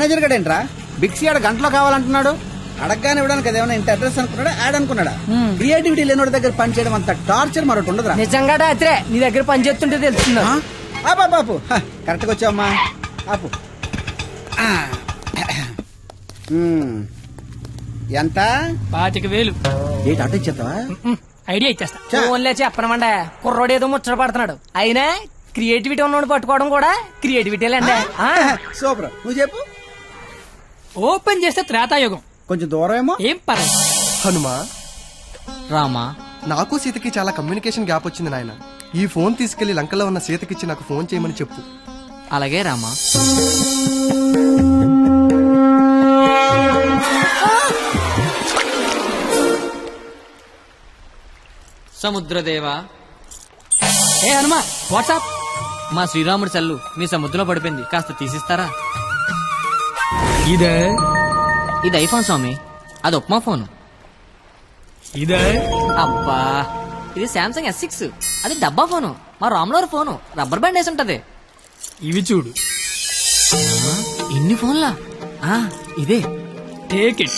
Manager గడేంట్రా? బిక్సీ ఆడ గంటలో కావాలంటున్నాడు. అడగగానే ఇవ్వడానికి అదేమన్నా ఇంత అడ్రస్ అనుకున్నాడా? యాడ్ అనుకున్నాడా? క్రియేటివిటీ లేనివాడి దగ్గర పని చేయడం అంత టార్చర్ మరొకటి ఉండదురా. నిజంగా రాత్రే నీ దగ్గర పని చేస్తుంటే తెలుస్తుంది. ఆ? ఆపు, ఆపు, కరెక్ట్గా వచ్చావమ్మా. ఆపు. ఆ. మ్మ్. ఎంత? పాతిక వేలు. ఏంటి అటు ఇచ్చేస్తావా? ఉమ్, ఐడియా ఇచ్చేస్తా. చా. ఫోన్లే చెప్పనమండ కుర్రోడు ఏదో ముచ్చట పడుతున్నాడు. అయినా క్రియేటివిటీ ఉన్నోడు పట్టుకోవడం కూడా క్రియేటివిటీలేండి. ఆ? సూపర్. నువ్వు చెప్పు. ఓపెన్ చేస్తే త్రేతాయుగం. కొంచెం దూరం ఏమో ఏం పర్లేదు హనుమా? రామా? నాకు సీతకి చాలా కమ్యూనికేషన్ గ్యాప్ వచ్చింది నాయన. ఈ ఫోన్ తీసుకెళ్ళి లంకలో ఉన్న సీతకిచ్చి నాకు ఫోన్ చేయమని చెప్పు. అలాగే రామా. సముద్రదేవా. ఏ హనుమా వాట్సాప్? మా శ్రీరాముడి చల్లు మీ సముద్రంలో పడిపోయింది. కాస్త తీసిస్తారా? ఇదే? ఇది ఐఫోన్ స్వామి. అది ఉప్మా ఫోన్. ఇదే? అబ్బా ఇది శాంసంగ్ ఎస్ సిక్స్ అది డబ్బా ఫోను మా రామ్లోర్ ఫోను. రబ్బర్ బ్యాండ్ వేసి ఉంటది. ఇవి చూడు. ఇన్ని ఫోన్లా? ఆ, ఇదే. టేక్ ఇట్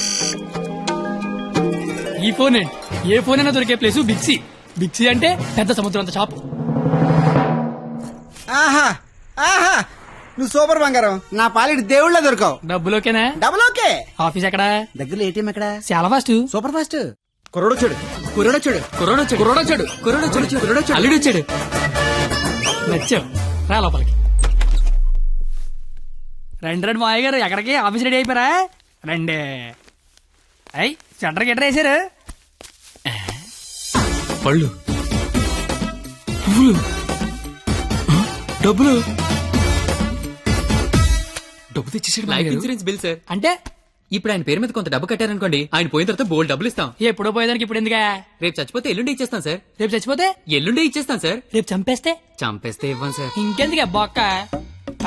ఈ ఫోన్ ఏంటి ఏ ఫోన్ అయినా దొరికే ప్లేస్ బిక్సీ బిక్సీ అంటే పెద్ద సముద్రం అంత షాప్ ఆహా ఆహా నువ్వు సూపర్ బంగారం. నా పాలిటి దేవుళ్ళ దొరకవు. డబ్బులోకేనా? Double okay. ఆఫీస్ ఎక్కడ? దగ్గరలో ఏటీఎం ఎక్కడ? చాలా ఫాస్ట్. Super fast. కుర్రోడు చూడు కుర్రోడు చూడు కుర్రోడొచ్చాడు. కుర్రోడొచ్చాడు. కుర్రోడొచ్చాడు. కుర్రోడొచ్చాడు. అల్లుడు వచ్చాడు నచ్చావు. రా లోపలికి. రండి రండి మాయ గారు. ఎక్కడికి? ఆఫీస్ రెడీ అయిపోయారా? రండి. అయ్యి సెంటర్ గిట్టర్ వేసారు పళ్ళు. పువ్వులు. డబ్బులు. డబ్బు తెచ్చేసాడు లైఫ్ ఇన్సూరెన్స్ బిల్ సార్ అంటే? ఇప్పుడు ఆయన పేరు మీద కొంత డబ్బు కట్టారనుకోండి ఆయన పోయిన తర్వాత బోల్డ్ డబ్బులు ఇస్తాం. ఎప్పుడో పోయేదానికి ఇప్పుడు ఎందుకా? రేపు చచ్చిపోతే ఎల్లుండి ఇచ్చేస్తాం సార్ రేపు చచ్చిపోతే? ఎల్లుండి ఇచ్చేస్తాం సార్ రేపు చంపేస్తే? చంపేస్తే ఇవ్వం సార్ ఇంకెందుకు బొక్క?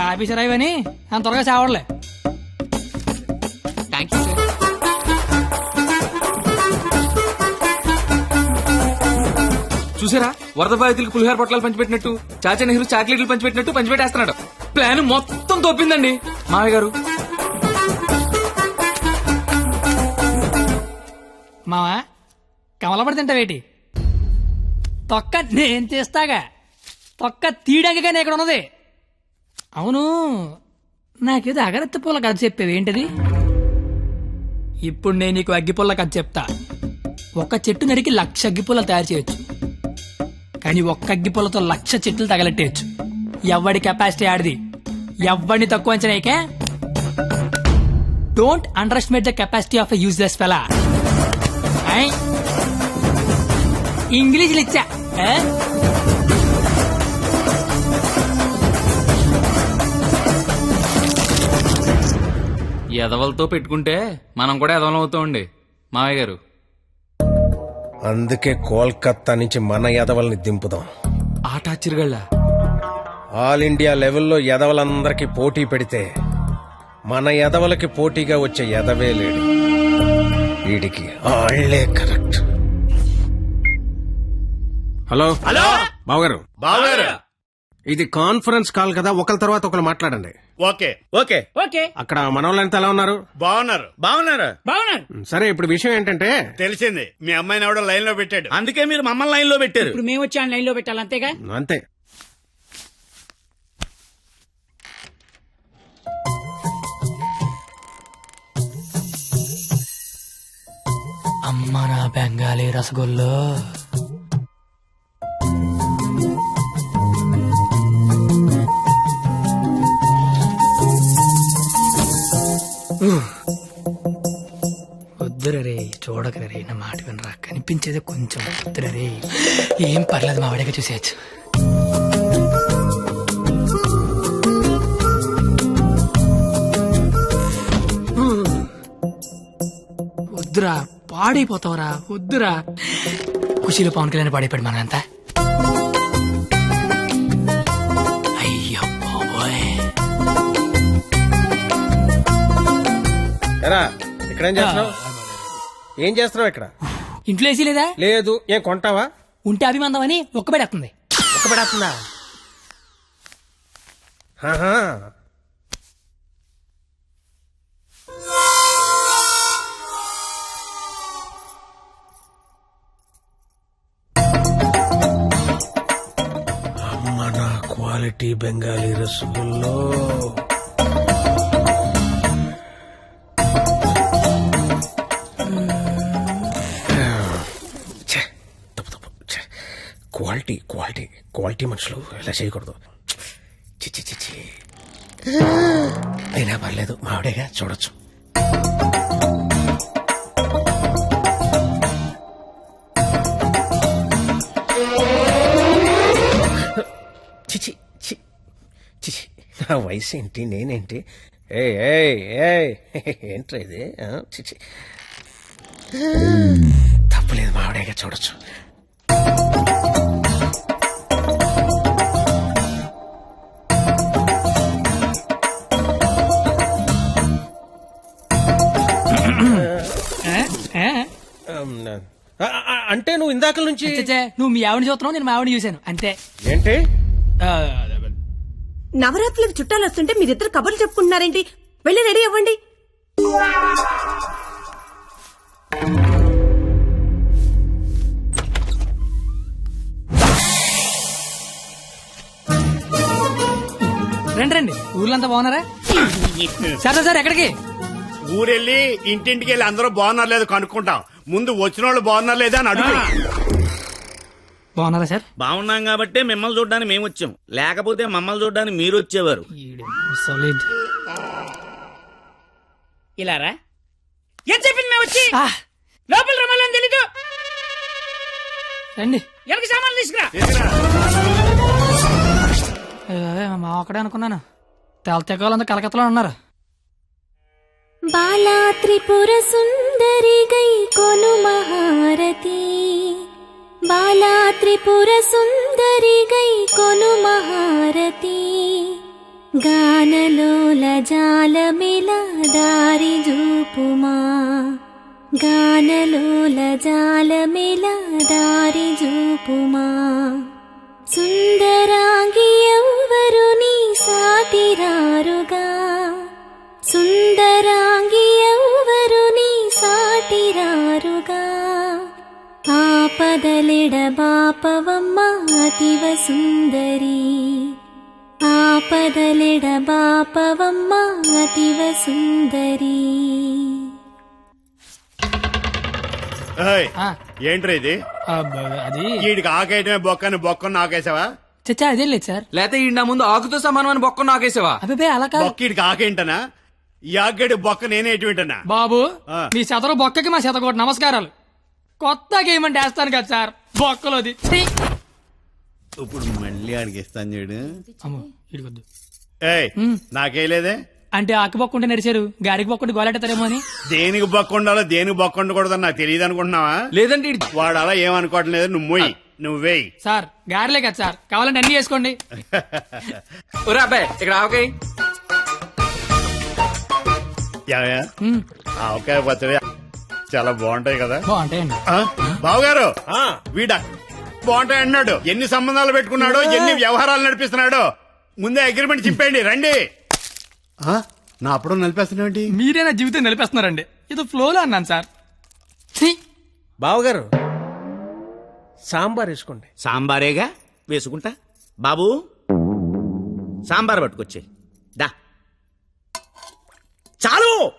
ఆఫీసర్ అయ్యని అంత త్వరగా చావడలే థ్యాంక్ యూ సార్ చూసారా? వరద బాధితులకు పులిహార పొట్లాలు పంచిపెట్టినట్టు చాచా నెహ్రూ చాక్లెట్లు పంచిపెట్టినట్టు పంచిపెట్టేస్తున్నాడు. ప్లాన్ మొత్తం తోపిందండి. మామయ్య గారు. మావా కమలపడి తింటావేటి? తొక్క నేను తీస్తాగా. తొక్క తీయడానికి కానీ ఇక్కడ ఉన్నది. అవును నాకేదో అగరత్తి పూల కథ చెప్పేవి ఏంటిది? ఇప్పుడు నేను నీకు అగ్గిపుల్ల కథ చెప్తా. ఒక చెట్టు నరికి లక్ష అగ్గిపుల్ల తయారు చేయొచ్చు. కానీ ఒక్క అగ్గిపుల్లతో లక్ష చెట్లు తగలెట్టేయచ్చు. ఎవడి కెపాసిటీ ఆడిది? ఎవడిని తక్కువ అంచనాయికే don't underestimate the capacity of a useless fellow English ఇచ్చా? ఎదవలతో పెట్టుకుంటే మనం కూడా ఎదవలం అవుతామండి మామయ్య గారు. అందుకే కోల్కత్తా నుంచి మన ఎదవల్ని దింపుదాం. ఆట ఆశ్చర్యగళ్ళ? ఆల్ ఇండియా లెవెల్లో ఎదవలందరికీ పోటీ పెడితే మన ఎదవలకి పోటీగా వచ్చే ఎదవే లేడు. వీడికి ఆళ్ళే కరెక్ట్. హలో? హలో? బావగారు. బావగారు. ఇది కాన్ఫరెన్స్ కాల్ కదా ఒకరి తర్వాత ఒకరు మాట్లాడండి. ఓకే. ఓకే. ఓకే. అక్కడ మనోళ్ళంతా ఎలా ఉన్నారు? బాగున్నారు. బాగున్నారు? బాగున్నాను సరే ఇప్పుడు విషయం ఏంటంటే తెలిసింది. మీ అమ్మాయిని ఎవడో లైన్లో పెట్టాడు. అందుకే మీరు మమ్మల్ని లైన్లో పెట్టారు. ఇప్పుడు మేము వచ్చి లైన్లో పెట్టాలి అంతేగా? అంతే. మన బెంగాలీ రసగుల్లో. వద్దురే చూడకరే నా మాట వినరా. కనిపించేది కొంచెం వద్దురే ఏం పర్లేదు మా వాడిగా చూసేయచ్చు. పాడైపోతావురా. వద్దురా. ఖుషీలో పవన్ కళ్యాణ్ పాడైపోయాడు మనంతా అయ్యో బాబోయ్. ఎరా ఇక్కడ ఏం చేస్తున్నావు ఏం చేస్తున్నావు ఇక్కడ? ఇంట్లో వేసి లేదా? లేదు. ఏం కొంటావా? ఉంటే అభిమందం అని ఒక్కబడేస్తుంది? ఒక్క బెంగాలీ రసగుల్లో. తప్పు తప్పు క్వాలిటీ క్వాలిటీ క్వాలిటీ మనుషులు ఇలా చేయకూడదు. చిచ్చి చిచ్చి అయినా పర్లేదు మావిడేగా చూడొచ్చు. నా వయసు ఏంటి? నేనేంటి? ఏ ఏ ఏంట్రా ఇది? చిచి తప్పలేదు మావిడేగా చూడొచ్చు. ఏ? అంటే నువ్వు ఇందాక నుంచి నువ్వు మీ ఆవిడ చూస్తున్నావు నేను మా ఆవిడ చూశాను. అంతే. ఏంటి? నవరాత్రులకు చుట్టాలు వస్తుంటే మీరిద్దరు కబుర్లు చెప్పుకుంటున్నారేంటి? వెళ్ళి రెడీ అవ్వండి. రండి రండి. ఊర్లంతా బాగున్నారా? సార్ సార్, సార్ ఎక్కడికి? ఊరెళ్ళి ఇంటింటికి వెళ్ళి అందరూ బాగున్నారు లేదు కనుక్కుంటాం. ముందు వచ్చిన వాళ్ళు బాగున్నారు లేదా అని అడుగు. బాగున్నారా సార్? బాగున్నాం కాబట్టి మిమ్మల్ని చూడడానికి మేము వచ్చాం. లేకపోతే మమ్మల్ని చూడడానికి మీరు వచ్చేవారు. సాలిడ్ ఇలారా ఏం చెప్పింది మేము వచ్చి? లోపల రమ్మని తెలీదు. రండి. ఎవరికి సామాన్లు తీసుకురా? మా ఒక్కడే అనుకున్నాను. తెలతెక్కలంతా కలకత్తలో ఉన్నారు. బాలా త్రిపుర సుందరి గై కొను మహారతి. బాలా త్రిపుర సుందరి గై కొను మహారతి గానలోల జాలమిల దారి జూపుమా గానలోల జాలమిల దారి జూపుమా సుందరాంగి ఎవ్వరు నీ సాటిరారుగా ఆపదలిడ బాపవమ్మ అతివ సుందరి ఆపదలిడ బాపవమ్మ అతివ సుందరి ఏయ్, ఆ, ఏంట్రా ఇది? అది వీడికి ఆకేయటమే బొక్కని బొక్కను నాకేసావా? చచ్చా అదేం లేదు సార్. లేకపోతే ఈ నా ముందు ఆకుతో సమానం అని బొక్క నాకేసావా? అభిపే అలా కాదు. బొక్క వీడికి ఆకేంటనా ఈ ఆకేడు బొక్క నేనే ఎటువంటనా బాబు. మీ శతరు బొక్కకి మా శతకోటి నమస్కారాలు. కొత్త గేమ్ అంటే వేస్తాను కదా సార్. బొక్కలోది! ఇప్పుడు మళ్ళీ ఆడికి ఇస్తాను చూడు. అమ్మో ఇడికొద్దు ఏయ్ నాకేలేదే అంటే ఆకు బొక్క ఉంటే నడిచారు. గారికి బొక్క ఉంటే గోలెట్టారేమో అని. దేనికి బొక్క ఉండాలో దేనికి బొక్క ఉండకూడదని నాకు తెలియదు అనుకుంటున్నావా? లేదంటే ఈడు- వాడు అలా ఏమనుకోవటం లేదు నువ్వు మొయ్యి నువ్వు వేయి. సార్ గారిలే కదా సార్. కావాలంటే అన్ని చేసుకోండి ఒరే అబ్బాయి ఇక్కడ ఆవకాయ. ఆవకాయ పచ్చడి. చాలా బాగుంటాయి కదా. బాగుంటాయండి. ఆ? బావగారు వీడ. బాగుంటాయి అన్నాడు. ఎన్ని సంబంధాలు పెట్టుకున్నాడో ఎన్ని వ్యవహారాలు నడిపిస్తున్నాడో. ముందే అగ్రిమెంట్ చెప్పండి రండి. ఆ? నా అప్పుడు నడిపేస్తున్నాడు మీరే నా జీవితం నిలిపేస్తున్నారండి. ఇది ఫ్లోలో అన్నాను సార్. ఛీ! బావగారు సాంబార్ వేసుకోండి. సాంబారేగా? వేసుకుంటా? బాబు! సాంబార్ పట్టుకొచ్చే. దా. చాలు!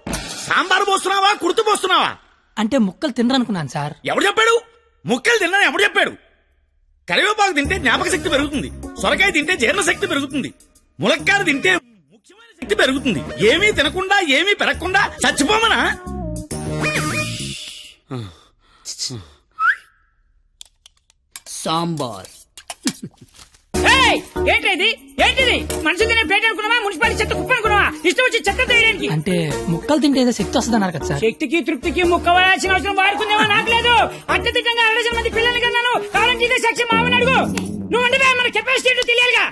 సాంబార్ పోస్తున్నావా? కుర్తు పోస్తున్నావా? అంటే ముక్కలు తినరనుకున్నాను సార్. ఎవడు చెప్పాడు? ముక్కలు తిన్నా ఎవడు చెప్పాడు? కరివేపాకు తింటే జ్ఞాపక శక్తి పెరుగుతుంది. సొరకాయ తింటే జీర్ణ శక్తి పెరుగుతుంది. ములక్కారు తింటే ముఖ్యమైన శక్తి పెరుగుతుంది. ఏమీ తినకుండా ఏమీ పెరగకుండా చచ్చిపోమనా? సాంబార్. ఏంటి ఇది ఏంటిది? మనుషులు తినే ప్లేట్ అనుకున్నావా? మున్సిపాలిటీ చెత్త కుప్ప అనుకున్నావా? ఇష్టం వచ్చి చెత్త తీయడానికి. అంటే ముక్కలు తింటే ఏదో శక్తి వస్తుంది అన్నారు కదా సార్. శక్తికి తృప్తికి ముక్కవలసిన అవసరం వాడుకుందేమో నాకు లేదు. అత్యధికంగా అరవై మంది పిల్లల్ని కన్నాను. కావాలంటే ఇదే సాక్షి మామని అడుగు. నువ్వు ఉండవే మన కెపాసిటీ తెలియాలిగా.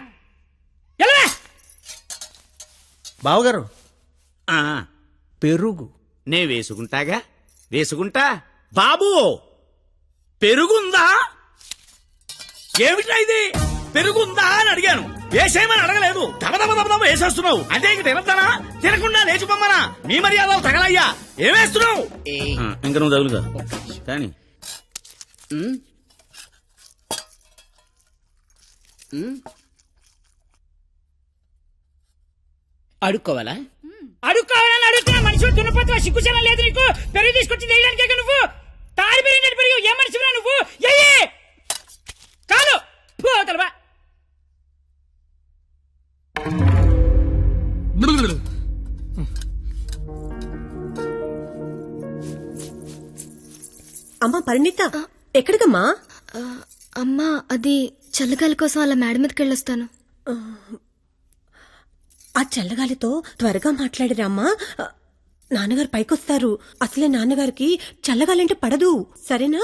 ఎలా బావగారు పెరుగు. నే వేసుకుంటాగా? వేసుకుంటా? బాబు పెరుగుందా? ఏమిటా ఇది? పెరుగుందా అని అడిగాను. వేసేయమని అడగలేదు. వేసేస్తున్నావు. అంటే ఇంక తినద్దానా తినకుండా లేచిపోమ్మనా? మీ మర్యాదలు తగలయ్యా. ఏమేస్తున్నావు ఇంకా నువ్వు తగులుగా కానీ. అడుక్కోవాలా? అడుక్కోవాలని అడుగుతున్నా మనిషి దున్నపోతున్నా సిగ్గుచనం లేదు నీకు? పెరుగు తీసుకొచ్చి వేయడానికే నువ్వు? తాడి పెరిగినట్టు పెరుగు ఏ మనిషిరా నువ్వు? ఎయ్యి కాదు! పోతలవా అమ్మా పరిణిత ఎక్కడికమ్మా? అమ్మా అది చల్లగాలి కోసం అలా మేడ మీదకి వెళ్ళొస్తాను. ఆ చల్లగాలితో త్వరగా మాట్లాడిరామ్మా నాన్నగారు పైకొస్తారు. అసలే నాన్నగారికి చల్లగాలంటే పడదు. సరేనా?